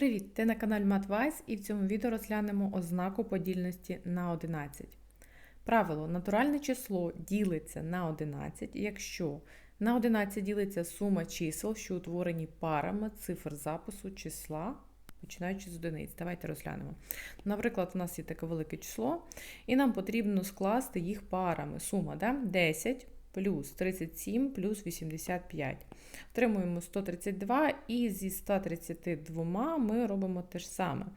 Привіт! Ти на каналі MatWise і в цьому відео розглянемо ознаку подільності на 11. Правило: натуральне число ділиться на 11, якщо на 11 ділиться сума чисел, що утворені парами цифр запису числа, починаючи з одиниць. Давайте розглянемо. Наприклад, у нас є таке велике число, і нам потрібно скласти їх парами. Сума да? 10 плюс 37 плюс 85. Отримуємо 132, і зі 132 ми робимо те ж саме. Е,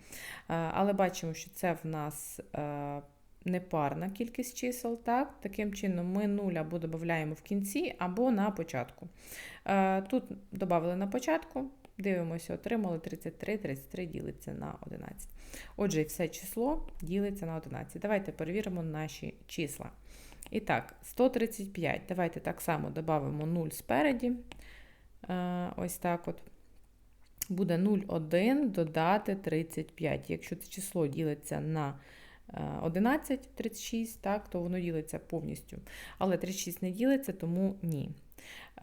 Але бачимо, що це в нас е, непарна кількість чисел. Так? Таким чином, ми 0 або додаємо в кінці, або на початку. Е, Тут додали на початку. Дивимося, отримали 33, 33 ділиться на 11. Отже, все число ділиться на 11. Давайте перевіримо наші числа. І так, 135. Давайте так само додамо 0 спереді. Е, Ось так от. Буде 0,1 додати 35. Якщо це число ділиться на 11, 36, так, то воно ділиться повністю. Але 36 не ділиться, тому ні.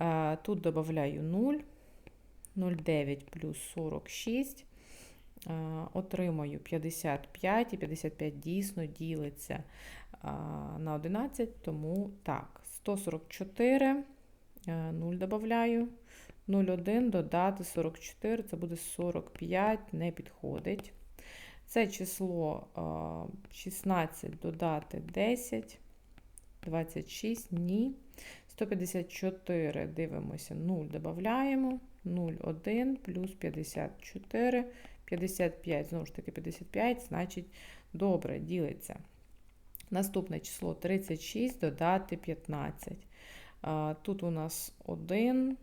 Е, Тут додаю 0, 0,9 плюс 46. Е, Отримаю 55, і 55 дійсно ділиться на 11, тому так, 144, 0 додаю, 0,1 додати 44, це буде 45, не підходить. Це число 16 додати 10, 26, ні. 154, дивимося, 0 додаємо, 0,1 плюс 54, 55, знову ж таки 55, значить, добре, ділиться. Наступне число 36 додати 15. Тут у нас 1,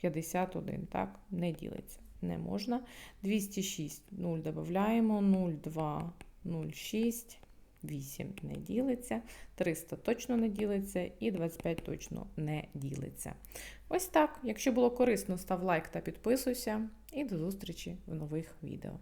51, так, не ділиться, не можна. 206, 0 додаємо, 0, 2, 0, 6, 8 не ділиться, 300 точно не ділиться і 25 точно не ділиться. Ось так. Якщо було корисно, став лайк та підписуйся. І до зустрічі в нових відео.